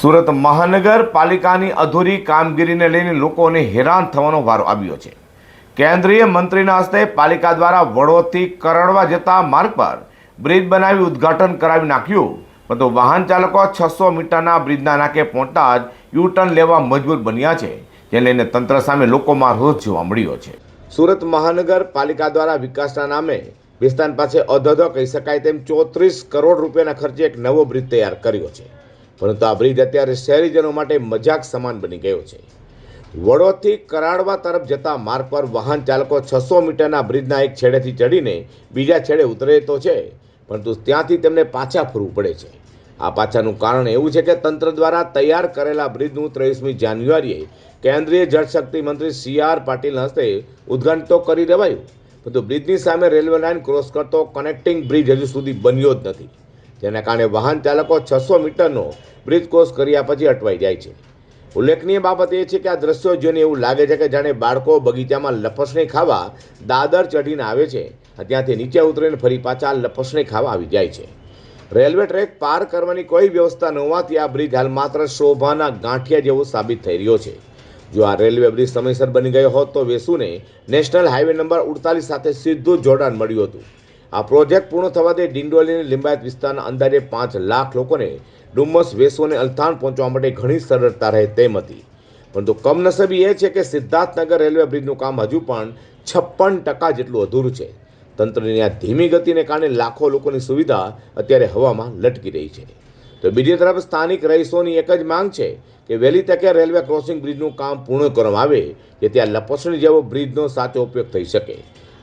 સુરત મહાનગરપાલિકાની અધૂરી કામગીરીને લઈને લોકોને હેરાન થવાનો વારો આવ્યો છે. કેન્દ્રીય મંત્રીના હસ્તે પાલિકા દ્વારા વડોદથી કરડવા જતા માર્ગ પર બ્રિજ બનાવી ઉદ્ઘાટન કરાવી નાખ્યું. પરંતુ વાહન ચાલકો છસો મીટરના બ્રિજના નાકે પહોંચતા જ યુ ટર્ન લેવા મજબૂર બન્યા છે, જે લઈને તંત્ર સામે લોકોમાં રોષ જોવા મળ્યો છે. સુરત મહાનગરપાલિકા દ્વારા વિકાસના નામે વિસ્તાર પાસે અધધો કહી શકાય તેમ ચોત્રીસ કરોડ રૂપિયાના ખર્ચે એક નવો બ્રિજ તૈયાર કર્યો છે. પરંતુ આ બ્રિજ અત્યારે શહેરીજનો માટે મજાક સમાન બની ગયો છે. વડોદથી કરાડવા તરફ જતા માર્ગ પર વાહન ચાલકો છસો મીટરના બ્રિજના એક છેડેથી ચડીને બીજા છેડે ઉતરે તો છે, પરંતુ ત્યાંથી તેમને પાછા ફરવું પડે છે. આ પાછાનું કારણ એવું છે કે તંત્ર દ્વારા તૈયાર કરેલા બ્રિજનું ત્રેવીસમી જાન્યુઆરીએ કેન્દ્રીય જળશક્તિ મંત્રી સી આર પાટીલના હસ્તે ઉદ્ઘાટન તો કરી દેવાયું, પરંતુ બ્રિજની સામે રેલવે લાઇન ક્રોસ કરતો કનેક્ટિંગ બ્રિજ હજુ સુધી બન્યો જ નથી. જેના કારણે વાહન ચાલકો છસો મીટરનો બ્રિજ ક્રોસ કર્યા પછી અટવાઈ જાય છે. ઉલ્લેખનીય બાબત એ છે કે આ દ્રશ્યો જોઈને એવું લાગે છે કે જાણે બાળકો બગીચામાં લપસણી ખાવા દાદર ચઢીને આવે છે. ત્યાંથી નીચે ઉતરીને ફરી પાછા લપસણી ખાવા આવી જાય છે. રેલવે ટ્રેક પાર કરવાની કોઈ વ્યવસ્થા ન હોવાથી આ બ્રિજ હાલ માત્ર શોભાના ગાંઠિયા જેવો સાબિત થઈ રહ્યો છે. જો આ રેલવે બ્રિજ સમયસર બની ગયો હોત તો વેસુને નેશનલ હાઈવે નંબર ઉડતાલીસ સાથે સીધું જોડાણ મળ્યું હતું. આ પ્રોજેક્ટ પૂર્ણ થવાથી ડિંડોલી અને લિંબાયત વિસ્તારના અંદાજે પાંચ લાખ લોકોને ડુમ્મસ વેસુ અલથાણ પહોંચવા માટે ઘણી સરળતા રહે તેમ હતી. પરંતુ કમનસીબી એ છે કે સિદ્ધાર્થનગર રેલવે બ્રિજનું કામ હજુ પણ છપ્પન ટકા જેટલું અધૂરું છે. તંત્રની આ ધીમી ગતિને કારણે લાખો લોકોની સુવિધા અત્યારે હવામાં લટકી રહી છે. તો બીજી તરફ સ્થાનિક રહીશોની એક જ માંગ છે કે વહેલી તકે રેલવે ક્રોસિંગ બ્રિજનું કામ પૂર્ણ કરવામાં આવે જેથી આ લપસણી જેવો બ્રિજનો સાચો ઉપયોગ થઈ શકે.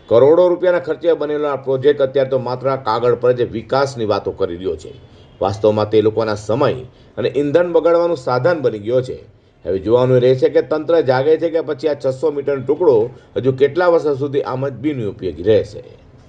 કરોડો રૂપિયાના ખર્ચે બનેલો આ પ્રોજેક્ટ અત્યારે તો માત્ર કાગળ પર જ વિકાસની વાતો કરી રહ્યો છે. વાસ્તવમાં તે લોકોના સમય અને ઇંધણ બગાડવાનું સાધન બની ગયો છે. હવે જોવાનું રહે છે કે તંત્ર જાગે છે કે પછી આ છસો મીટરનો ટુકડો હજુ કેટલા વર્ષો સુધી આમ જ બિનઉપયોગી રહેશે.